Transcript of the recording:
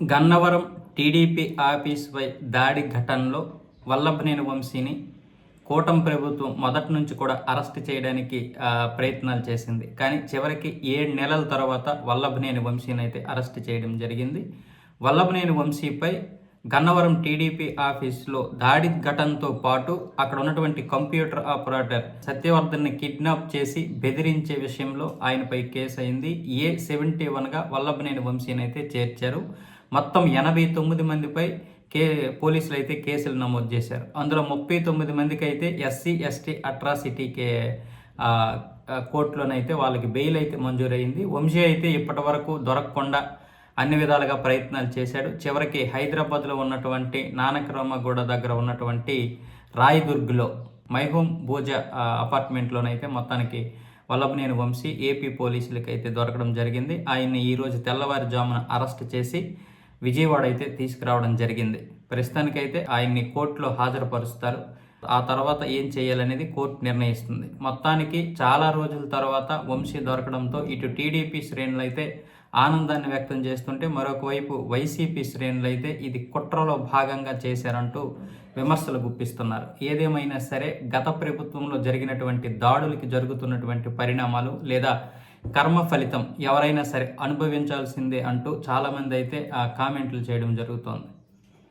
Gannavaram TDP ఆఫీస్పై దాడి ఘటనలో వల్లభనేని వంశీని కూటమి ప్రభుత్వం మొదటి నుంచి కూడా అరెస్ట్ చేయడానికి ప్రయత్నాలు చేసింది. కానీ చివరికి ఏడు నెలల తర్వాత వల్లభనేని వంశీని అయితే అరెస్ట్ చేయడం జరిగింది. వల్లభనేని వంశీపై గన్నవరం టీడీపీ ఆఫీస్లో దాడి ఘటనతో పాటు అక్కడ ఉన్నటువంటి కంప్యూటర్ ఆపరేటర్ సత్యవర్ధన్ని కిడ్నాప్ చేసి బెదిరించే విషయంలో ఆయనపై కేసు అయింది. ఏ సెవెంటీ వన్గా వల్లభనేని వంశీని అయితే చేర్చారు. మొత్తం ఎనభై తొమ్మిది మందిపై కే పోలీసులు అయితే కేసులు నమోదు చేశారు. అందులో ముప్పై తొమ్మిది మందికి అయితే ఎస్సీ ఎస్టీ అట్రాసిటీ కే కోర్టులోనైతే వాళ్ళకి బెయిల్ అయితే మంజూరైంది వంశీ అయితే ఇప్పటి వరకు దొరకకుండా అన్ని విధాలుగా ప్రయత్నాలు చేశాడు. చివరికి హైదరాబాద్లో ఉన్నటువంటి నానక్రమగూడ దగ్గర ఉన్నటువంటి రాయదుర్గ్లో మైహోమ్ భూజ అపార్ట్మెంట్లోనైతే మొత్తానికి వల్లభనేని వంశీ ఏపీ పోలీసులకి అయితే దొరకడం జరిగింది. ఆయన్ని ఈరోజు తెల్లవారుజామున అరెస్ట్ చేసి విజయవాడ అయితే తీసుకురావడం జరిగింది. ప్రస్తుతానికైతే ఆయన్ని కోర్టులో హాజరుపరుస్తారు. ఆ తర్వాత ఏం చేయాలనేది కోర్టు నిర్ణయిస్తుంది. మొత్తానికి చాలా రోజుల తర్వాత వంశీ దొరకడంతో ఇటు టీడీపీ శ్రేణులు అయితే ఆనందాన్ని వ్యక్తం చేస్తుంటే మరొకవైపు వైసీపీ శ్రేణులు అయితే ఇది కుట్రలో భాగంగా చేశారంటూ విమర్శలు గుప్పిస్తున్నారు. ఏదేమైనా సరే గత ప్రభుత్వంలో జరిగినటువంటి దాడులకి జరుగుతున్నటువంటి పరిణామాలు లేదా కర్మ ఫలితం ఎవరైనా సరే అనుభవించాల్సిందే అంటూ చాలామంది అయితే ఆ కామెంట్లు చేయడం జరుగుతోంది.